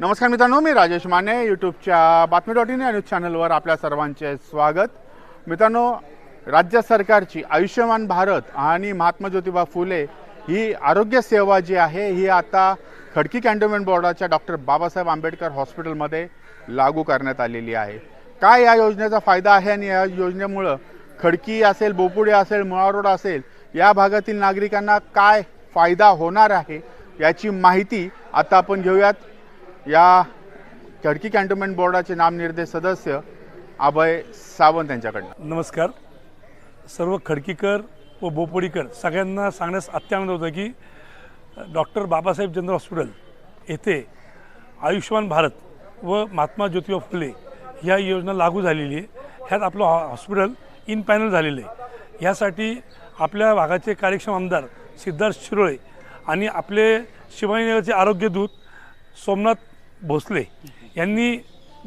नमस्कार मित्रांनो मी राजेश माने यूट्यूबच्या बातमी डॉट इन या न्यूज चॅनलवर आपल्या सर्वांचे स्वागत. मित्रांनो राज्य सरकारची आयुष्यमान भारत आणि महात्मा ज्योतिबा फुले ही आरोग्य सेवा जी आहे ही आता खडकी कॅन्टोन्मेंट बोर्डाच्या डॉक्टर बाबासाहेब आंबेडकर हॉस्पिटलमध्ये लागू करण्यात आलेली आहे. काय या योजनेचा फायदा आहे आणि या योजनेमुळं खडकी असेल बोपुडे असेल मुळा रोड असेल या भागातील नागरिकांना काय फायदा होणार आहे याची माहिती आता आपण घेऊयात. या खडकी कॅन्टोन्मेंट बोर्डाचे नामनिर्देश सदस्य अभय सावंत यांच्याकडनं. नमस्कार. सर्व खडकीकर व बोपोडीकर सगळ्यांना सांगण्यास अत्यानंद होतं की डॉक्टर बाबासाहेब जनरल हॉस्पिटल येथे आयुष्यमान भारत व महात्मा ज्योतिबा फुले ह्या योजना लागू झालेली आहे. ह्यात आपलं हॉ- हॉस्पिटल इन पॅनल झालेलं आहे. ह्यासाठी आपल्या भागाचे कार्यक्षम आमदार सिद्धार्थ शिरोळे आणि आपले शिवाजीनगरचे आरोग्यदूत सोमनाथ भोसले यांनी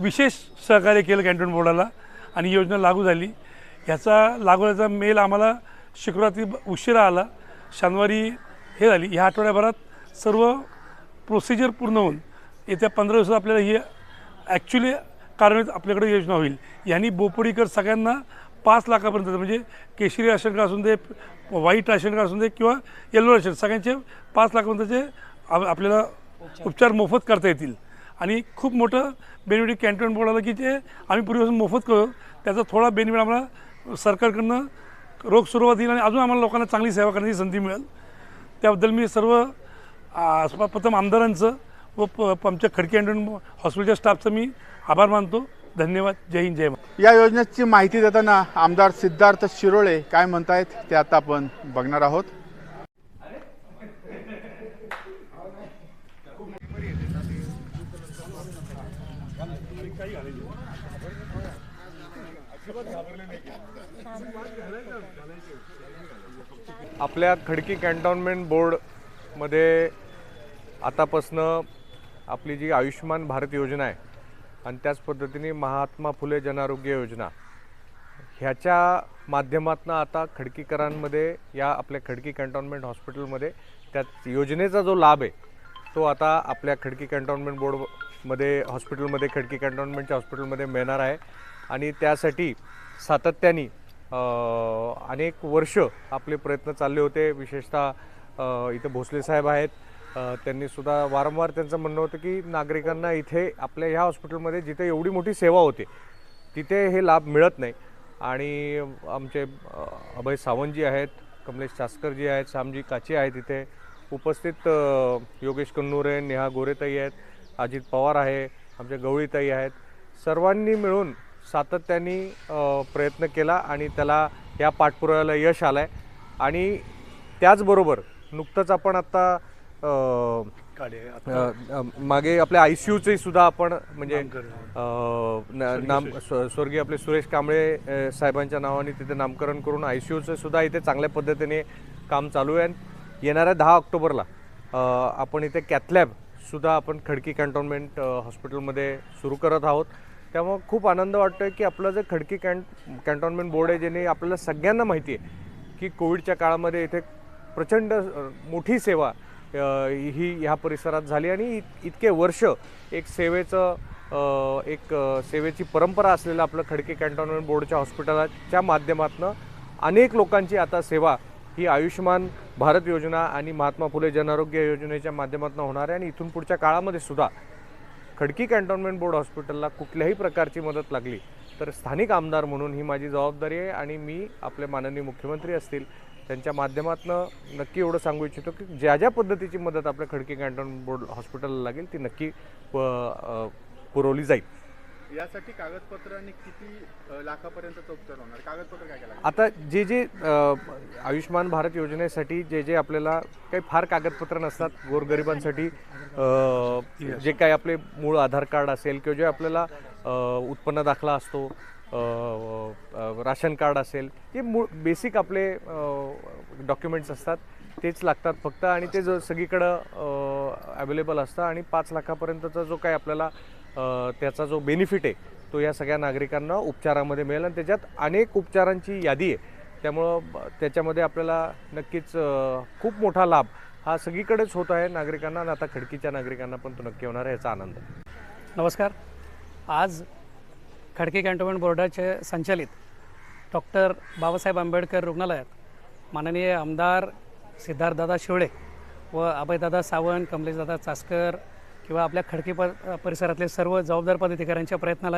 विशेष सहकार्य केलं कॅन्टोन बोर्डाला आणि योजना लागू झाली. ह्याचा लागू झाल्याचा मेल आम्हाला शुक्रवारी उशिरा आला. शनिवारी हे झाली. ह्या आठवड्याभरात सर्व प्रोसिजर पूर्ण होऊन येत्या पंधरा दिवसात आपल्याला ही ॲक्च्युली कार्यान्वित आपल्याकडे योजना होईल. यांनी बोपडीकर सगळ्यांना पाच लाखापर्यंत म्हणजे केशरी राशन कार्ड असून दे व्हाईट राशन कार्ड असून दे किंवा येल्लो राशन सगळ्यांचे पाच लाखापर्यंतचे आपल्याला उपचार मोफत करता येतील. आणि खूप मोठं बेनिफिट बोर्ड बोर्डाला की ते आम्ही पूर्वीपासून मोफत करू. त्याचा थोडा बेनिफिट आम्हाला सरकारकडनं रोग सुरुवात येईल आणि अजून आम्हाला लोकांना चांगली सेवा करण्याची संधी मिळेल. त्याबद्दल मी सर्व प्रथम आमदारांचं व प आमच्या खडकी अँड हॉस्पिटलच्या स्टाफचं मी आभार मानतो. धन्यवाद. जय हिंद जय महाराष्ट्र. या योजनेची माहिती देताना आमदार सिद्धार्थ शिरोळे काय म्हणतायत ते आता आपण बघणार आहोत. आपल्या खडकी कॅन्टॉन्मेंट बोर्डमध्ये आतापासनं आपली जी आयुष्यमान भारत योजना आहे आणि त्याच पद्धतीने महात्मा फुले जनआरोग्य योजना ह्याच्या माध्यमातून आता खडकीकरांमध्ये या आपल्या खडकी कॅन्टॉन्मेंट हॉस्पिटलमध्ये त्या योजनेचा जो लाभ आहे तो आता आपल्या खडकी कॅन्टॉन्मेंट बोर्डमध्ये हॉस्पिटलमध्ये खडकी कॅन्टॉन्मेंटच्या हॉस्पिटलमध्ये मिळणार आहे. आणि त्यासाठी सातत्याने अनेक वर्ष आपले प्रयत्न चालले होते. विशेषतः इथं भोसले साहेब आहेत. त्यांनीसुद्धा वारंवार त्यांचं म्हणणं होतं की नागरिकांना इथे आपल्या ह्या हॉस्पिटलमध्ये जिथे एवढी मोठी सेवा होते तिथे हे लाभ मिळत नाही. आणि आमचे अभय सावंतजी आहेत कमलेश चास्करजी आहेत श्यामजी काचे आहेत इथे. उपस्थित योगेश कन्नूरे नेहा गोरेताई आहेत अजित पवार आहे आमच्या गवळीताई आहेत. सर्वांनी मिळून सातत्याने प्रयत्न केला आणि त्याला या पाठपुराव्याला यश आलं आहे आणि त्याचबरोबर नुकतंच आपण आत्ता मागे आपल्या आय सी यूचे सुद्धा आपण म्हणजे नाम स्व- स्वर्गीय आपले सुरेश कांबळे साहेबांच्या नावाने तिथे नामकरण करून आय सी यूचं सुद्धा इथे चांगल्या पद्धतीने काम चालू आहे. येणाऱ्या दहा ऑक्टोबरला आपण इथे कॅथलॅब सुद्धा आपण खडकी कॅन्टोन्मेंट हॉस्पिटलमध्ये सुरू करत आहोत. त्यामुळं खूप आनंद वाटतोय की आपलं जे खडकी कॅन्ट कॅन्टोन्मेंट बोर्ड आहे ज्याने आपल्याला सगळ्यांना माहिती आहे की कोविडच्या काळामध्ये इथे प्रचंड मोठी सेवा ही ह्या परिसरात झाली. आणि इतके वर्ष एक सेवेचं एक सेवेची परंपरा असलेलं आपलं खडकी कॅन्टोन्मेंट बोर्डच्या हॉस्पिटलच्या माध्यमातून अनेक लोकांची आता सेवा ही आयुष्यमान भारत योजना आणि महात्मा फुले जनआरोग्य योजनेच्या माध्यमातून होणार आहे आणि इथून पुढच्या काळामध्ये सुद्धा खडकी कॅन्टोन्मेंट बोर्ड हॉस्पिटलला कुठल्याही प्रकारची मदत लागली तर स्थानिक आमदार म्हणून ही माझी जबाबदारी आहे आणि मी आपले माननीय मुख्यमंत्री असतील त्यांच्या माध्यमातून नक्की एवढं सांगू इच्छितो की ज्या ज्या पद्धतीची मदत आपल्या खडकी कॅन्टोन्मेंट बोर्ड हॉस्पिटलला लागेल ती नक्की पुरवली जाईल. यासाठी कागदपत्र आणि किती लाखापर्यंतचा उपचार होणार? कागदपत्र काय काय आता जे जे आयुष्मान भारत योजनेसाठी जे जे आपल्याला काही फार कागदपत्र नसतात गोरगरिबांसाठी जे काही आपले मूळ आधार कार्ड असेल किंवा जे आपल्याला उत्पन्न दाखला असतो राशन कार्ड असेल हे मूळ बेसिक आपले डॉक्युमेंट्स असतात तेच लागतात फक्त आणि ते जो सगळीकडं अवेलेबल असतं आणि पाच लाखापर्यंतचा जो काही आपल्याला त्याचा जो बेनिफिट आहे तो या सगळ्या नागरिकांना उपचारामध्ये मिळेल आणि त्याच्यात अनेक उपचारांची यादी आहे. त्यामुळं ब- त्याच्यामध्ये आपल्याला नक्कीच खूप मोठा लाभ हा सगळीकडेच होत आहे नागरिकांना आणि आता खडकीच्या नागरिकांना पण तो नक्की होणार आहे याचा आनंद. नमस्कार. आज खडकी कॅन्टोन्मेंट बोर्डाचे संचालित डॉक्टर बाबासाहेब आंबेडकर रुग्णालयात माननीय आमदार सिद्धार्थदादा शिवळे व अभयदादा सावंत कमलेशदादा चासकर किंवा आपल्या खडकी प परिसरातले सर्व जबाबदार पदाधिकाऱ्यांच्या प्रयत्नाला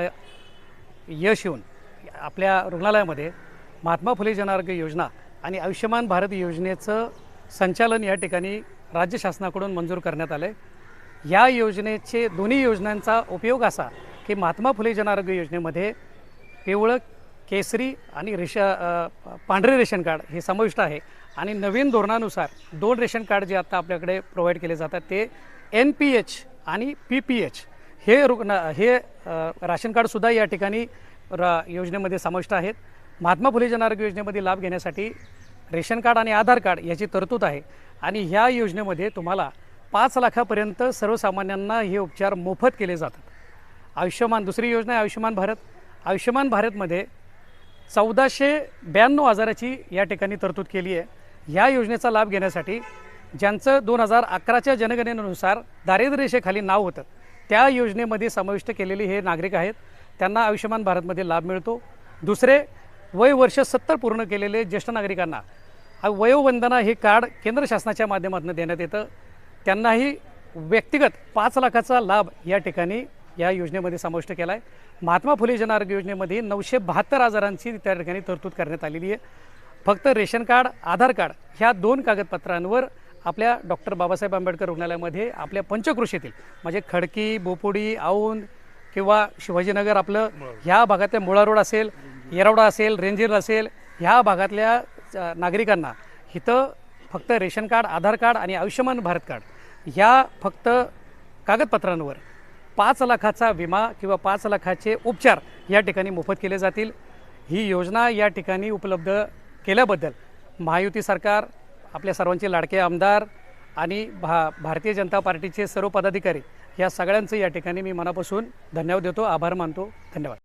यश येऊन आपल्या रुग्णालयामध्ये महात्मा फुले जनआरोग्य योजना आणि आयुष्यमान भारत योजनेचं संचालन या ठिकाणी राज्य शासनाकडून मंजूर करण्यात आलं आहे या योजनेचे दोन्ही योजनांचा उपयोग असा की महात्मा फुले जनआरोग्य योजनेमध्ये पिवळं केसरी आणि रेशा पांढरे रेशन कार्ड हे समाविष्ट आहे. आणि नवीन धोरणानुसार दोन रेशन कार्ड जे आता आपल्याकडे प्रोव्हाइड केले जातात ते एन पी एच आणि पी पी एच हे रुग्ण हे राशन कार्डसुद्धा या ठिकाणी रा योजनेमध्ये समाविष्ट आहेत. महात्मा फुले जनआरोग्य योजनेमध्ये लाभ घेण्यासाठी रेशन कार्ड आणि आधार कार्ड याची तरतूद आहे. आणि ह्या योजनेमध्ये तुम्हाला पाच लाखापर्यंत सर्वसामान्यांना हे उपचार मोफत केले जातात. आयुष्यमान दुसरी योजना आहे आयुष्यमान भारत. आयुष्यमान भारतमध्ये चौदाशे ब्याण्णव हजाराची या ठिकाणी तरतूद केली आहे. ह्या योजनेचा लाभ घेण्यासाठी ज्यांचं दोन हजार अकराच्या जनगणनेनुसार दारिद्र्य रेषेखाली नाव होतं त्या योजनेमध्ये समाविष्ट केलेले हे नागरिक आहेत. त्यांना आयुष्यमान भारतमध्ये लाभ मिळतो. दुसरे वय वर्ष सत्तर पूर्ण केलेले ज्येष्ठ नागरिकांना वयोवंदना हे कार्ड केंद्र शासनाच्या माध्यमातून देण्यात येतं. त्यांनाही व्यक्तिगत पाच लाखाचा लाभ या ठिकाणी या योजनेमध्ये समाविष्ट केला आहे महात्मा फुले जनआरोग्य योजनेमध्ये नऊशे बहात्तर हजारांची त्या ठिकाणी तरतूद करण्यात आलेली आहे. फक्त रेशन कार्ड आधार कार्ड ह्या दोन कागदपत्रांवर आपल्या डॉक्टर बाबासाहेब आंबेडकर रुग्णालयामध्ये आपल्या पंचकृषीतील म्हणजे खडकी बोपुडी औंध किंवा शिवाजीनगर आपलं ह्या भागातल्या मुळा रोड असेल येरवडा असेल रेंजीर असेल ह्या भागातल्या नागरिकांना इथं फक्त रेशन कार्ड आधार कार्ड आणि आयुष्यमान भारत कार्ड ह्या फक्त कागदपत्रांवर पाच लाखाचा विमा किंवा पाच लाखाचे उपचार या ठिकाणी मोफत केले जातील. ही योजना या ठिकाणी उपलब्ध केल्याबद्दल महायुती सरकार आपल्या सर्वांचे लाडके आमदार आणि भा भारतीय जनता पार्टीचे सर्व पदाधिकारी या सगळ्यांचं या ठिकाणी मी मनापासून धन्यवाद देतो आभार मानतो. धन्यवाद.